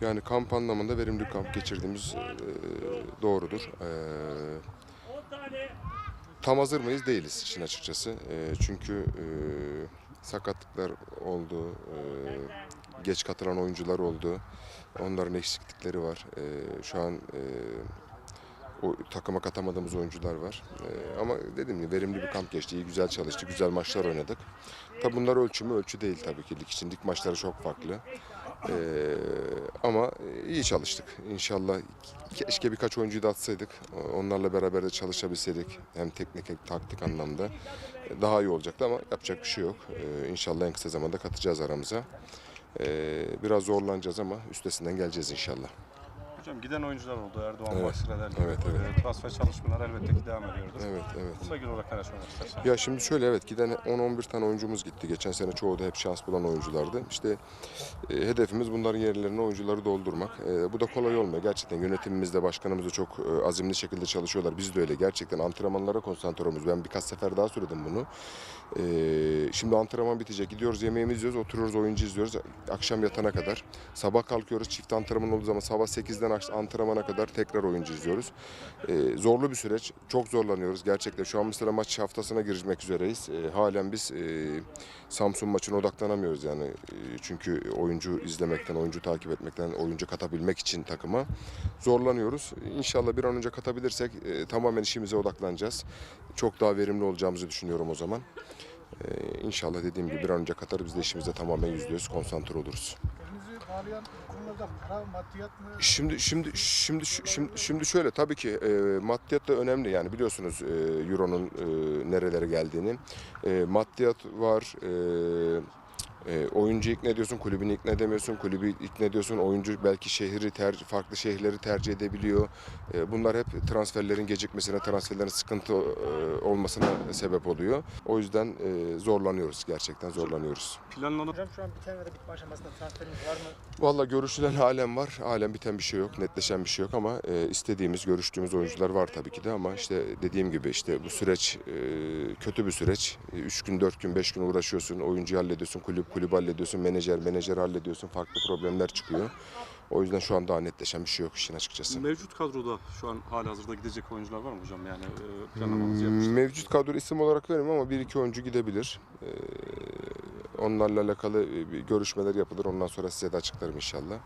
Yani kamp anlamında verimli kamp geçirdiğimiz e, doğrudur. E, tam hazır mıyız? Değiliz işin açıkçası. E, çünkü e, sakatlıklar oldu, e, geç katılan oyuncular oldu. Onların eksiklikleri var. E, şu an e, o takıma katamadığımız oyuncular var. E, ama dediğim gibi verimli bir kamp geçti. İyi güzel çalıştı, güzel maçlar oynadık. Tabi bunlar ölçü mü? Ölçü değil tabii ki. Lig için lig maçları çok farklı. Ee, ama iyi çalıştık. İnşallah keşke birkaç oyuncuyu da atsaydık. Onlarla beraber de çalışabilseydik. Hem teknik hem taktik anlamda daha iyi olacaktı ama yapacak bir şey yok. Ee, inşallah en kısa zamanda katacağız aramıza. Ee, biraz zorlanacağız ama üstesinden geleceğiz inşallah. Hocam giden oyuncular oldu. Erdoğan Evet. Başsıra derdi. Evet, evet. Transfer çalışmaları elbette ki devam ediyordur. Evet, evet. Bununla ilgili olarak neler söylemek istersen? Ya şimdi şöyle evet giden 10-11 tane oyuncumuz gitti. Geçen sene çoğu da hep şans bulan oyunculardı. İşte e, hedefimiz bunların yerlerine oyuncuları doldurmak. E, bu da kolay olmuyor. Gerçekten yönetimimizde başkanımız da çok e, azimli şekilde çalışıyorlar. Biz de öyle. Gerçekten antrenmanlara konsantre olmamız. Ben birkaç sefer daha söyledim bunu. E, şimdi antrenman bitecek. Gidiyoruz yemeğimizi yiyoruz, oturuyoruz, oyuncu izliyoruz. Akşam yatana kadar. Sabah kalkıyoruz. Çift antrenman olduğu zaman sabah 8'den akş- antrenmana kadar tekrar oyuncu izliyoruz. E, zorlu bir süreç. Çok zorlanıyoruz gerçekten. Şu an mesela maç haftasına girmek üzereyiz. E, halen biz e, Samsun maçına odaklanamıyoruz yani. E, çünkü oyuncu izlemekten, oyuncu takip etmekten, oyuncu katabilmek için takıma zorlanıyoruz. İnşallah bir an önce katabilirsek e, tamamen işimize odaklanacağız. Çok daha verimli olacağımızı düşünüyorum o zaman. E, inşallah dediğim gibi bir an önce katar biz de işimize tamamen yüzde yüz konsantre oluruz. Bağlayan konularda para, maddiyat mı? Şimdi şimdi şimdi şimdi şimdi şöyle tabii ki e, maddiyat da önemli yani biliyorsunuz e, euronun e, nerelere geldiğini. E, maddiyat var. E, e, oyuncu ikna ediyorsun, kulübünü ikna edemiyorsun, kulübü ikna ediyorsun, oyuncu belki şehri tercih, farklı şehirleri tercih edebiliyor. E, bunlar hep transferlerin gecikmesine, transferlerin sıkıntı e, olmasına sebep oluyor. O yüzden e, zorlanıyoruz, gerçekten zorlanıyoruz. Planlanan Hocam şu an biten ya da bitme aşamasında transferiniz var mı? Valla görüşülen halen var. Halen biten bir şey yok. Netleşen bir şey yok ama e, istediğimiz, görüştüğümüz oyuncular var tabii ki de ama işte dediğim gibi işte bu süreç e, kötü bir süreç. 3 gün, 4 gün, 5 gün uğraşıyorsun. Oyuncuyu hallediyorsun, kulüp kulüp hallediyorsun, menajer menajer hallediyorsun. Farklı problemler çıkıyor. O yüzden şu an daha netleşen bir şey yok işin açıkçası. mevcut kadroda şu an hala hazırda gidecek oyuncular var mı hocam? Yani e, yapmıştınız. Mevcut kadro isim olarak vermem ama bir iki oyuncu gidebilir. E, onlarla alakalı bir görüşmeler yapılır. Ondan sonra size de açıklarım inşallah.